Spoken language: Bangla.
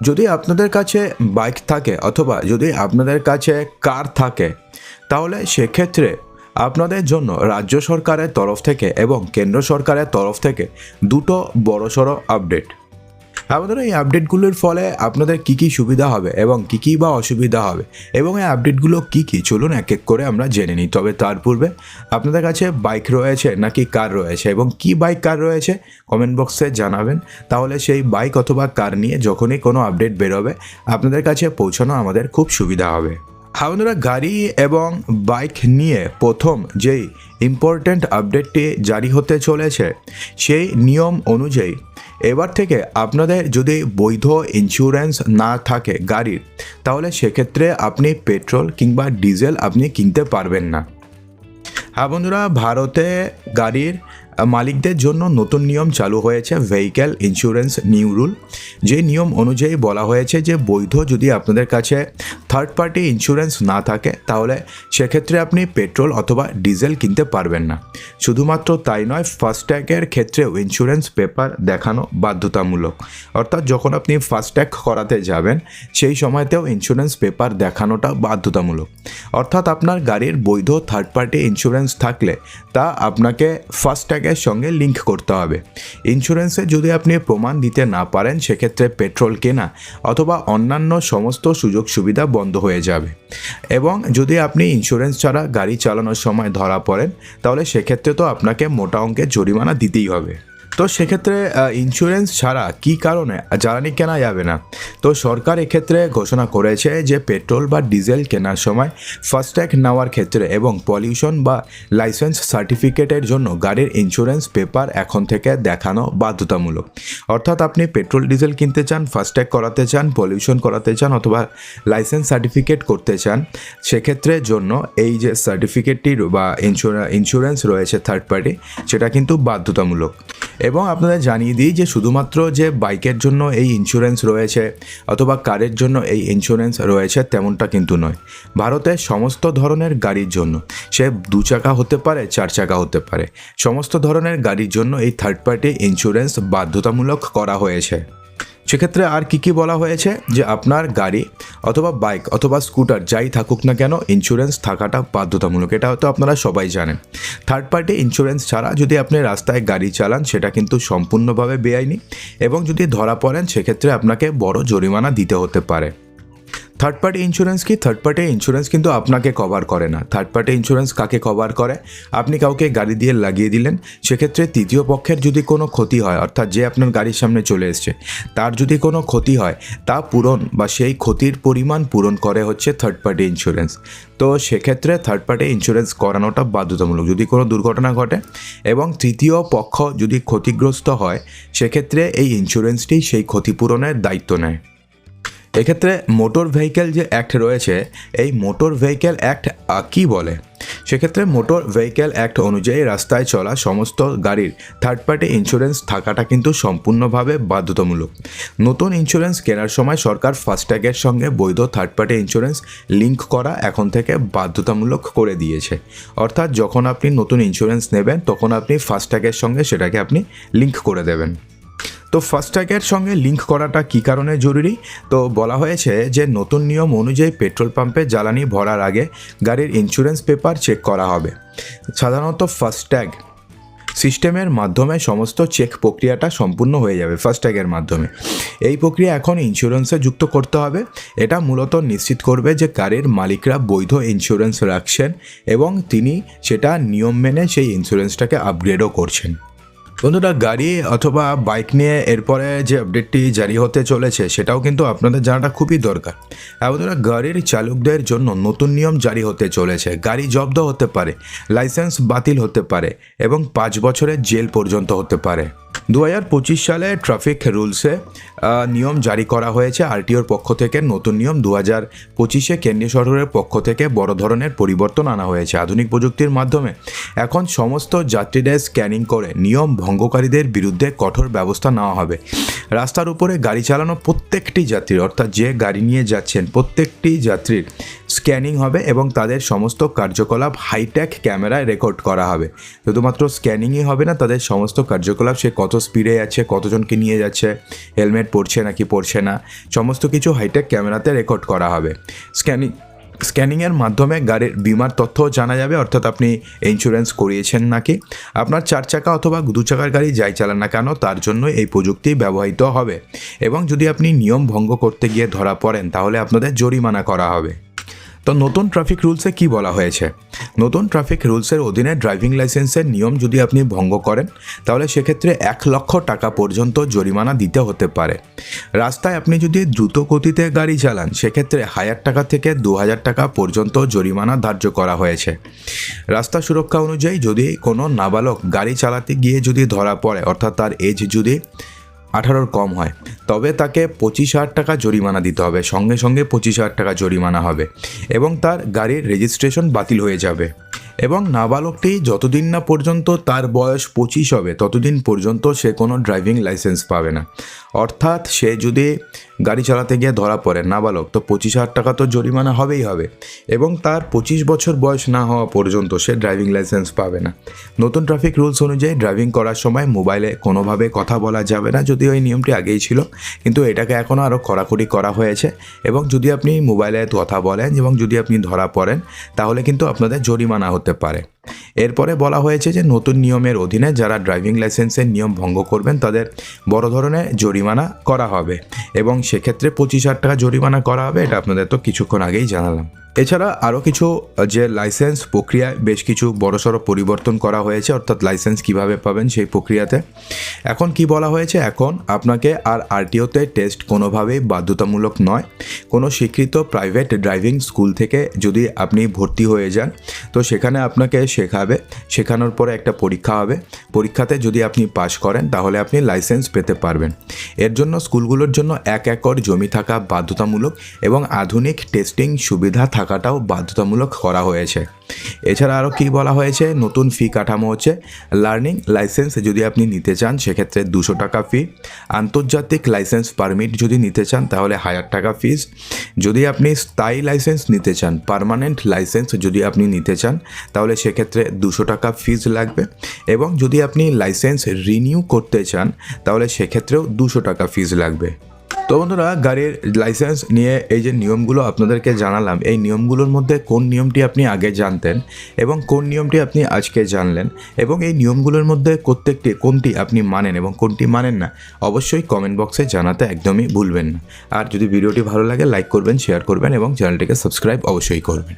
যদি আপনাদের কাছে বাইক থাকে অথবা যদি আপনাদের কাছে কার থাকে, তাহলে সেক্ষেত্রে আপনাদের জন্য রাজ্য সরকারের তরফ থেকে এবং কেন্দ্র সরকারের তরফ থেকে দুটো বড়সড় আপডেট আমাদের এই আপডেটগুলোর ফলে আপনাদের কী কী সুবিধা হবে এবং কী কী বা অসুবিধা হবে এবং এই আপডেটগুলো কী কী? চলুন এক এক করে আমরা জেনে নিই। তবে তার পূর্বে আপনাদের কাছে বাইক রয়েছে নাকি কার রয়েছে এবং কি বাইক কার রয়েছে কমেন্ট বক্সে জানাবেন। তাহলে সেই বাইক অথবা কার নিয়ে যখনই কোনো আপডেট বেরোবে, আপনাদের কাছে পৌঁছানো আমাদের খুব সুবিধা হবে। আপনারা গাড়ি এবং বাইক নিয়ে প্রথম যেই ইম্পর্ট্যান্ট আপডেটটি জারি হতে চলেছে, সেই নিয়ম অনুযায়ী এবার থেকে আপনাদের যদি বৈধ ইন্স্যুরেন্স না থাকে গাড়ির, তাহলে সেক্ষেত্রে আপনি পেট্রোল কিংবা ডিজেল আপনি কিনতে পারবেন না। হ্যাঁ বন্ধুরা, ভারতে গাড়ির মালিকদের জন্য নতুন নিয়ম চালু হয়েছে ভেহিক্যাল ইন্স্যুরেন্স নিউ রুল যে নিয়ম অনুযায়ী বলা হয়েছে যে বৈধ যদি আপনাদের কাছে থার্ড পার্টি ইন্স্যুরেন্স না থাকে, তাহলে সেক্ষেত্রে আপনি পেট্রোল অথবা ডিজেল কিনতে পারবেন না। শুধুমাত্র তাই নয় ফাস্ট্যাগের ক্ষেত্রেও ইন্স্যুরেন্স পেপার দেখানো বাধ্যতামূলক। অর্থাৎ যখন আপনি ফাস্ট্যাগ করাতে যাবেন, সেই সময়তেও ইন্স্যুরেন্স পেপার দেখানোটা বাধ্যতামূলক। অর্থাৎ আপনার গাড়ির বৈধ থার্ড পার্টি ইন্স্যুরেন্স থাকলে তা আপনাকে ফাস্ট্যাগের সঙ্গে লিঙ্ক করতে হবে। ইন্স্যুরেন্সে যদি আপনি প্রমাণ দিতে না পারেন, সেক্ষেত্রে পেট্রোল কেনা অথবা অন্যান্য সমস্ত সুযোগ সুবিধা বন্ধ হয়ে যাবে। এবং যদি আপনি ইন্স্যুরেন্স ছাড়া গাড়ি চালানোর সময় ধরা পড়েন, তাহলে সেক্ষেত্রে তো আপনাকে মোটা অঙ্কের জরিমানা দিতেই হবে। তো সেক্ষেত্রে ইন্স্যুরেন্স ছাড়া কি কারণে? জ্বালানি কেনা যাবে না। তো সরকার এক্ষেত্রে ঘোষণা করেছে যে পেট্রোল বা ডিজেল কেনার সময় ফাস্ট্যাগ নেওয়ার ক্ষেত্রে এবং পলিউশন বা লাইসেন্স সার্টিফিকেটের জন্য গাড়ির ইন্স্যুরেন্স পেপার এখন থেকে দেখানো বাধ্যতামূলক। অর্থাৎ আপনি পেট্রোল, ডিজেল কিনতে চান ফাস্ট্যাগ করাতে চান পলিউশন করাতে চান অথবা লাইসেন্স সার্টিফিকেট করতে চান, সেক্ষেত্রে জন্য এই যে সার্টিফিকেটটি বা ইন্স্যুরেন্স রয়েছে থার্ড পার্টি সেটা কিন্তু বাধ্যতামূলক। এবং আপনাদের জানিয়ে দিই যে শুধুমাত্র যে বাইকের জন্য এই ইন্স্যুরেন্স রয়েছে অথবা কারের জন্য এই ইন্স্যুরেন্স রয়েছে তেমনটা কিন্তু নয়। ভারতে সমস্ত ধরনের গাড়ির জন্য সে দু চাকা হতে পারে, চার চাকা হতে পারে। সমস্ত ধরনের গাড়ির জন্য এই থার্ড পার্টি ইন্স্যুরেন্স বাধ্যতামূলক করা হয়েছে। সেক্ষেত্রে আর কি কি বলা হয়েছে? যে আপনার গাড়ি অথবা বাইক অথবা স্কুটার যাই থাকুক না কেন ইন্স্যুরেন্স থাকাটা বাধ্যতামূলক। এটা হয়তো আপনারা সবাই জানেন। থার্ড পার্টি ইন্স্যুরেন্স ছাড়া যদি আপনি রাস্তায় গাড়ি চালান, সেটা কিন্তু সম্পূর্ণভাবে বেআইনি এবং যদি ধরা পড়েন, সেক্ষেত্রে আপনাকে বড় জরিমানা দিতে হতে পারে। থার্ড পার্টি ইন্স্যুরেন্স কি? থার্ড পার্টি ইন্স্যুরেন্স কিন্তু আপনাকে কভার করে না। থার্ড পার্টি ইন্স্যুরেন্স কাকে কভার করে? আপনি কাউকে গাড়ি দিয়ে লাগিয়ে দিলেন। সেক্ষেত্রে তৃতীয় পক্ষের যদি কোনো ক্ষতি হয়, অর্থাৎ যে আপনার গাড়ির সামনে চলে এসছে, তার যদি কোনো ক্ষতি হয়, তা পূরণ বা সেই ক্ষতির পরিমাণ পূরণ করে হচ্ছে থার্ড পার্টি ইন্স্যুরেন্স তো সেক্ষেত্রে থার্ড পার্টি ইন্স্যুরেন্স করানোটা বাধ্যতামূলক। যদি কোনো দুর্ঘটনা ঘটে এবং তৃতীয় পক্ষ যদি ক্ষতিগ্রস্ত হয়, সেক্ষেত্রে এই ইন্স্যুরেন্সটি সেই ক্ষতিপূরণের দায়িত্ব নেয়। এক্ষেত্রে মোটর ভেহিক্যাল যে অ্যাক্ট রয়েছে, এই মোটর ভেহিক্যাল অ্যাক্ট কী বলে? সেক্ষেত্রে মোটর ভেহিক্যাল অ্যাক্ট অনুযায়ী রাস্তায় চলা সমস্ত গাড়ির থার্ড পার্টি ইন্স্যুরেন্স থাকাটা কিন্তু সম্পূর্ণভাবে বাধ্যতামূলক। নতুন ইন্স্যুরেন্স কেনার সময় সরকার ফাস্ট্যাগের সঙ্গে বৈধ থার্ড পার্টি ইন্স্যুরেন্স লিঙ্ক করা এখন থেকে বাধ্যতামূলক করে দিয়েছে। অর্থাৎ যখন আপনি নতুন ইন্স্যুরেন্স নেবেন, তখন আপনি ফাস্ট্যাগের সঙ্গে সেটাকে আপনি লিঙ্ক করে দেবেন। তো ফাস্ট্যাগের সঙ্গে লিঙ্ক করাটা কী কারণে জরুরি? তো বলা হয়েছে যে, নতুন নিয়ম অনুযায়ী পেট্রোল পাম্পে জ্বালানি ভরার আগে গাড়ির ইন্স্যুরেন্স পেপার চেক করা হবে। সাধারণত ফাস্ট্যাগ সিস্টেমের মাধ্যমে সমস্ত চেক প্রক্রিয়াটা সম্পূর্ণ হয়ে যাবে ফাস্ট্যাগের মাধ্যমে। এই প্রক্রিয়া এখন ইন্স্যুরেন্সে যুক্ত করতে হবে। এটা মূলত নিশ্চিত করবে যে, গাড়ির মালিকরা বৈধ ইন্স্যুরেন্স রাখছেন এবং তিনি সেটা নিয়ম মেনে সেই ইন্স্যুরেন্সটাকে আপগ্রেডও করছেন। বন্ধুরা, গাড়ি অথবা বাইক নিয়ে এরপরে যে আপডেটটি জারি হতে চলেছে, সেটাও কিন্তু আপনাদের জানাটা খুবই দরকার। হ্যাঁ বন্ধুরা, গাড়ির চালকদের জন্য নতুন নিয়ম জারি হতে চলেছে। গাড়ি জব্দ হতে পারে, লাইসেন্স বাতিল হতে পারে এবং পাঁচ বছরের জেল পর্যন্ত হতে পারে। দু হাজার পঁচিশ সালে ট্রাফিক রুলসে নিয়ম জারি করা হয়েছে আরটিওর পক্ষ থেকে। নতুন নিয়ম দু হাজার পঁচিশে কেন্দ্রীয় সরকারের পক্ষ থেকে বড় ধরনের পরিবর্তন আনা হয়েছে আধুনিক প্রযুক্তির মাধ্যমে। এখন সমস্ত যাত্রীদের স্ক্যানিং করে নিয়ম ভঙ্গকারীদের বিরুদ্ধে কঠোর ব্যবস্থা নেওয়া হবে। রাস্তার উপরে গাড়ি চালানো প্রত্যেকটি যাত্রীর অর্থাৎ যে গাড়ি নিয়ে যাচ্ছেন প্রত্যেকটি যাত্রীর স্ক্যানিং হবে এবং তাদের সমস্ত কার্যকলাপ হাইটেক ক্যামেরায় রেকর্ড করা হবে। শুধুমাত্র স্ক্যানিংই হবে না, তাদের সমস্ত কার্যকলাপ, সে কত স্পিডে যাচ্ছে, কতজনকে নিয়ে যাচ্ছে হেলমেট পরছে নাকি পরছে না, সমস্ত কিছু হাইটেক ক্যামেরাতে রেকর্ড করা হবে। স্ক্যানিং স্ক্যানিংয়ের মাধ্যমে গাড়ির বিমার তথ্যও জানা যাবে, অর্থাৎ আপনি ইন্স্যুরেন্স করিয়েছেন নাকি। আপনার চার চাকা অথবা দু চাকার গাড়ি যাই চালান না কেন, তার জন্য এই প্রযুক্তি ব্যবহৃত হবে। এবং যদি আপনি নিয়ম ভঙ্গ করতে গিয়ে ধরা পড়েন, তাহলে আপনাদের জরিমানা করা হবে। তো নতুন ট্রাফিক রুলসে কি বলা হয়েছে? নতুন ট্রাফিক রুলসের অধীনে ড্রাইভিং লাইসেন্সের নিয়ম যদি আপনি ভঙ্গ করেন, তাহলে সেক্ষেত্রে এক লক্ষ টাকা পর্যন্ত জরিমানা দিতে হতে পারে। রাস্তায় আপনি যদি দ্রুত গতিতে গাড়ি চালান, সেক্ষেত্রে হাজার টাকা থেকে দু হাজার টাকা পর্যন্ত জরিমানা ধার্য করা হয়েছে। রাস্তা সুরক্ষা অনুযায়ী যদি কোনো নাবালক গাড়ি চালাতে গিয়ে যদি ধরা পড়ে, অর্থাৎ তার এজ যদি আঠারোর কম হয়। তবে তাকে পঁচিশ হাজার টাকা জরিমানা দিতে হবে, সঙ্গে সঙ্গে পঁচিশ হাজার টাকা জরিমানা হবে এবং তার গাড়ির রেজিস্ট্রেশন বাতিল হয়ে যাবে। এবং নাবালকটি যতদিন না পর্যন্ত তার বয়স পঁচিশ হবে, ততদিন পর্যন্ত সে কোনো ড্রাইভিং লাইসেন্স পাবে না। অর্থাৎ সে যদি গাড়ি চালাতে গিয়ে ধরা পড়ে। নাবালক, তো পঁচিশ হাজার টাকা তো জরিমানা হবেই হবে। এবং তার পঁচিশ বছর বয়স না হওয়া পর্যন্ত সে ড্রাইভিং লাইসেন্স পাবে না। নতুন ট্রাফিক রুলস অনুযায়ী ড্রাইভিং করার সময় মোবাইলে কোনোভাবে কথা বলা যাবে না। যদিও এই নিয়মটি আগেই ছিল, কিন্তু এটাকে এখনও আরও কড়াকড়ি করা হয়েছে। এবং যদি আপনি মোবাইলে কথা বলেন এবং যদি আপনি ধরা পড়েন, তাহলে কিন্তু আপনাদের জরিমানা হতে পারে। এরপরে বলা হয়েছে যে নতুন নিয়মের অধীনে যারা ড্রাইভিং লাইসেন্সের নিয়ম ভঙ্গ করবেন, তাদের বড় ধরনের জরিমানা করা হবে। এবং সেক্ষেত্রে পঁচিশ হাজার টাকা জরিমানা করা হবে, এটা আপনাদের তো কিছুক্ষণ আগেই জানালাম। এছাড়া আরও কিছু, যে লাইসেন্স প্রক্রিয়ায় বেশ কিছু বড়সড় পরিবর্তন করা হয়েছে, অর্থাৎ লাইসেন্স কীভাবে পাবেন সেই প্রক্রিয়াতে। এখন কি বলা হয়েছে? এখন আপনাকে আর আরটিওতে টেস্ট কোনোভাবেই বাধ্যতামূলক নয়। কোনো স্বীকৃত প্রাইভেট ড্রাইভিং স্কুল থেকে যদি আপনি ভর্তি হয়ে যান তো সেখানে আপনাকে শেখাবে, শেখানোর পরে একটা পরীক্ষা হবে। পরীক্ষাতে যদি আপনি পাশ করেন, তাহলে আপনি লাইসেন্স পেতে পারবেন। এর জন্য স্কুলগুলোর জন্য এক একর জমি থাকা বাধ্যতামূলক এবং আধুনিক টেস্টিং সুবিধা থাকাটাও বাধ্যতামূলক করা হয়েছে। এছাড়া আরও কী বলা হয়েছে? নতুন ফি কাঠামো হচ্ছে লার্নিং লাইসেন্স যদি আপনি নিতে চান, সেক্ষেত্রে দুশো টাকা ফি আন্তর্জাতিক লাইসেন্স পারমিট যদি নিতে চান, তাহলে হাজার টাকা ফিস যদি আপনি স্থায়ী লাইসেন্স নিতে চান পার্মানেন্ট লাইসেন্স যদি আপনি নিতে চান, তাহলে সেক্ষেত্রে দুশো টাকা ফিস লাগবে। এবং যদি আপনি লাইসেন্স রিনিউ করতে চান, তাহলে সেক্ষেত্রেও দুশো টাকা ফিস লাগবে। তো বন্ধুরা, গাড়ির লাইসেন্স নিয়ে এই যে নিয়মগুলো আপনাদেরকে জানালাম, এই নিয়মগুলোর মধ্যে কোন নিয়মটি আপনি আগে জানতেন এবং কোন নিয়মটি আপনি আজকে জানলেন এবং এই নিয়মগুলোর মধ্যে প্রত্যেকটি কোনটি আপনি মানেন এবং কোনটি মানেন না, অবশ্যই কমেন্ট বক্সে জানাতে একদমই ভুলবেন না। আর যদি ভিডিওটি ভালো লাগে লাইক করবেন শেয়ার করবেন এবং চ্যানেলটিকে সাবস্ক্রাইব অবশ্যই করবেন।